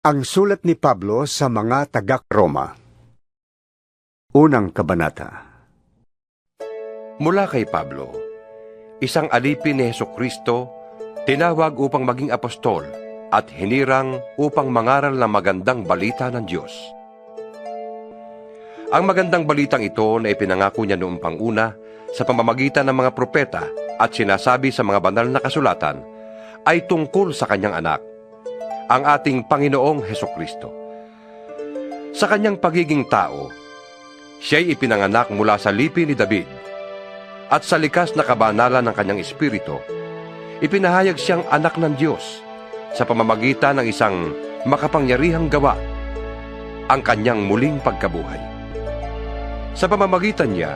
Ang sulat ni Pablo sa mga taga-Roma. Unang kabanata. Mula kay Pablo, isang alipin ni Heso Kristo, tinawag upang maging apostol at hinirang upang mangaral ng magandang balita ng Diyos. Ang magandang balitang ito na ipinangako niya noong panguna sa pamamagitan ng mga propeta at sinasabi sa mga banal na kasulatan ay tungkol sa kanyang anak, ang ating Panginoong Heso Kristo. Sa kanyang pagiging tao, siya'y ipinanganak mula sa lipi ni David at sa likas na kabanalan ng kanyang espiritu, ipinahayag siyang anak ng Diyos sa pamamagitan ng isang makapangyarihang gawa, ang kanyang muling pagkabuhay. Sa pamamagitan niya,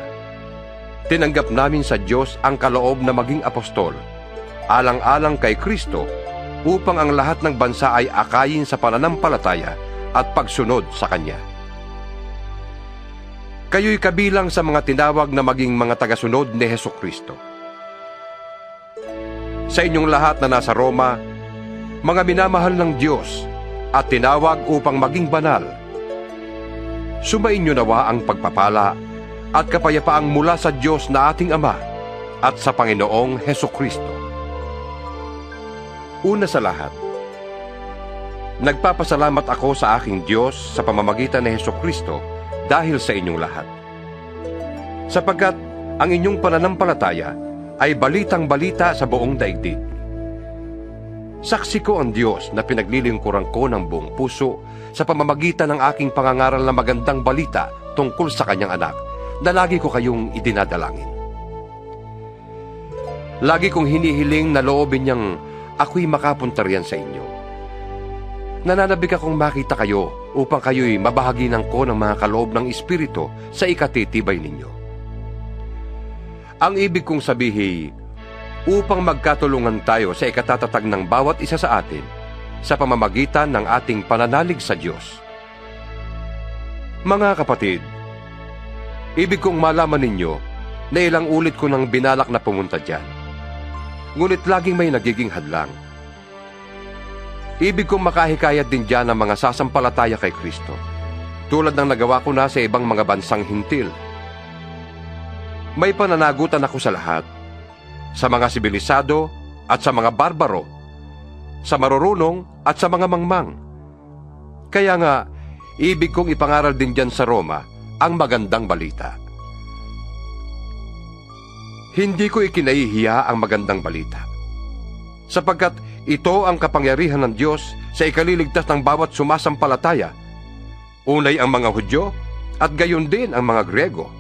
tinanggap namin sa Diyos ang kaloob na maging apostol, alang-alang kay Kristo, upang ang lahat ng bansa ay akayin sa pananampalataya at pagsunod sa Kanya. Kayo'y kabilang sa mga tinawag na maging mga tagasunod ni Heso Kristo. Sa inyong lahat na nasa Roma, mga minamahal ng Diyos at tinawag upang maging banal, sumainyo nawa ang pagpapala at kapayapaang mula sa Diyos na ating Ama at sa Panginoong Heso Kristo. Una sa lahat, nagpapasalamat ako sa aking Diyos sa pamamagitan ni Heso Kristo dahil sa inyong lahat. Sapagkat ang inyong pananampalataya ay balitang balita sa buong daigdig. Saksi ko ang Diyos na pinaglilingkuran ko ng buong puso sa pamamagitan ng aking pangangaral na magandang balita tungkol sa kanyang anak na lagi ko kayong idinadalangin. Lagi kong hinihiling na loobin niyang ako'y makapunta riyan sa inyo. Nananabik akong makita kayo upang kayo'y mabahaginan ko ng mga kaloob ng Espiritu sa ikatitibay ninyo. Ang ibig kong sabihin, upang magkatulungan tayo sa ikatatatag ng bawat isa sa atin sa pamamagitan ng ating pananalig sa Diyos. Mga kapatid, ibig kong malaman ninyo na ilang ulit ko nang binalak na pumunta dyan. Ngunit laging may nagiging hadlang. Ibig kong makahikayat din dyan ng mga sasampalataya kay Kristo, tulad ng nagawa ko na sa ibang mga bansang hintil. May pananagutan ako sa lahat, sa mga sibilisado at sa mga barbaro, sa marurunong at sa mga mangmang. Kaya nga, ibig kong ipangaral din dyan sa Roma ang magandang balita. Hindi ko ikinahihiya ang magandang balita. Sapagkat ito ang kapangyarihan ng Diyos sa ikaliligtas ng bawat sumasampalataya. Unay ang mga Hudyo at gayon din ang mga Grego.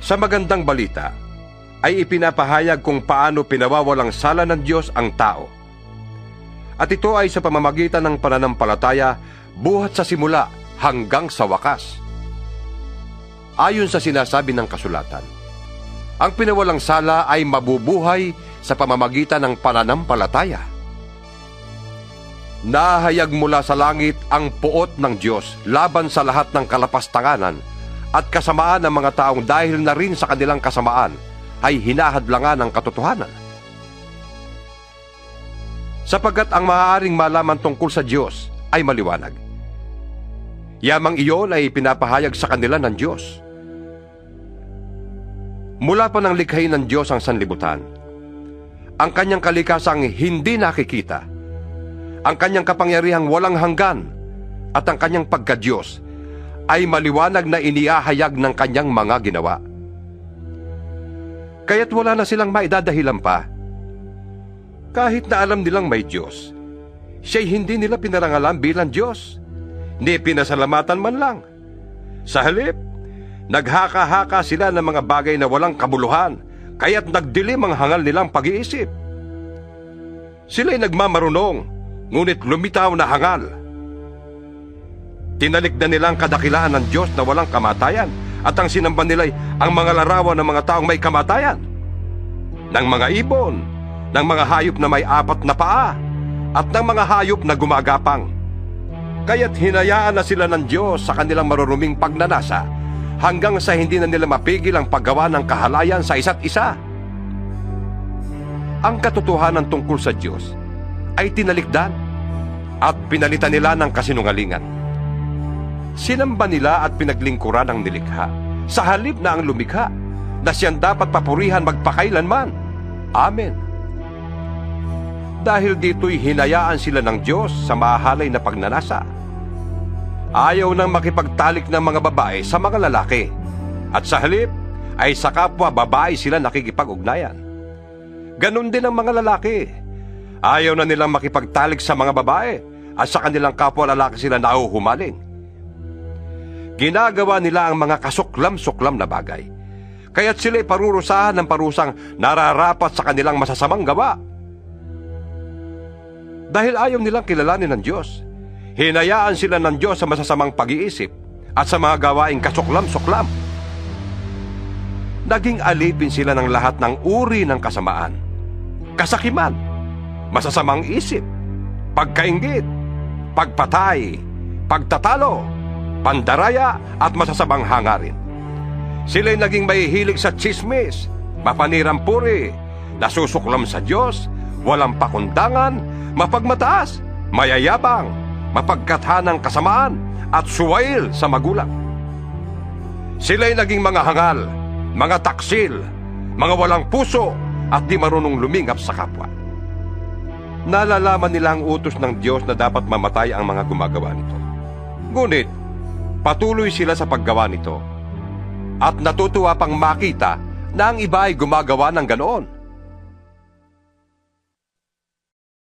Sa magandang balita, ay ipinapahayag kung paano pinawawalang sala ng Diyos ang tao. At ito ay sa pamamagitan ng pananampalataya buhat sa simula hanggang sa wakas. Ayon sa sinasabi ng kasulatan, ang pinawalang sala ay mabubuhay sa pamamagitan ng pananampalataya. Nahayag mula sa langit ang puot ng Diyos laban sa lahat ng kalapastanganan at kasamaan ng mga taong dahil na rin sa kanilang kasamaan ay hinahadlangan ng katotohanan. Sapagkat ang maaaring malaman tungkol sa Diyos ay maliwanag. Yamang iyon ay pinapahayag sa kanila ng Diyos. Mula pa ng likhain ng Diyos ang sanlibutan, ang kanyang kalikasang hindi nakikita, ang kanyang kapangyarihang walang hanggan, at ang kanyang pagka-Diyos ay maliwanag na iniahayag ng kanyang mga ginawa. Kaya't wala na silang maidadahilan pa. Kahit na alam nilang may Diyos, siya'y hindi nila pinarangalan bilang Diyos, ni pinasalamatan man lang. Sa halip, naghaka-haka sila ng mga bagay na walang kabuluhan, kaya't nagdilim ang hangal nilang pag-iisip. Sila'y nagmamarunong, ngunit lumitaw na hangal. Tinalikdan nilang kadakilaan ng Diyos na walang kamatayan at ang sinamba nila'y ang mga larawan ng mga taong may kamatayan, ng mga ibon, ng mga hayop na may apat na paa, at ng mga hayop na gumagapang. Kaya't hinayaan na sila ng Diyos sa kanilang maruruming pagnanasa hanggang sa hindi na nila mapigil ang paggawa ng kahalayan sa isa't isa. Ang katotohanan tungkol sa Diyos ay tinalikdan at pinalitan nila ng kasinungalingan. Sinamba nila at pinaglingkuran ang nilikha sa halip na ang lumikha na siyang dapat papurihan magpakailanman. Amen. Dahil dito'y hinayaan sila ng Diyos sa mahalay na pagnanasa. Ayaw nang makipagtalik ng mga babae sa mga lalaki. At sa halip, ay sa kapwa babae sila nakikipag-ugnayan. Ganon din ang mga lalaki. Ayaw na nilang makipagtalik sa mga babae at sa kanilang kapwa lalaki sila nauhumaling. Ginagawa nila ang mga kasuklam-suklam na bagay. Kaya't sila'y parurusahan ng parusang nararapat sa kanilang masasamang gawa. Dahil ayaw nilang kilalanin ng Diyos, hinayaan sila ng Diyos sa masasamang pag-iisip at sa mga gawaing kasuklam-suklam. Naging alipin sila ng lahat ng uri ng kasamaan, kasakiman, masasamang isip, pagkaingit, pagpatay, pagtatalo, pandaraya at masasamang hangarin. Sila'y naging mahihilig sa chismis, mapanirampuri, nasusuklam sa Diyos, walang pakundangan, mapagmataas, mayayabang, mapagkathanang kasamaan, at suwail sa magulang. Sila'y naging mga hangal, mga taksil, mga walang puso, at di marunong lumingap sa kapwa. Nalalaman nila ang utos ng Diyos na dapat mamatay ang mga gumagawa nito. Ngunit, patuloy sila sa paggawa nito at natutuwa pang makita na ang iba ay gumagawa ng ganoon.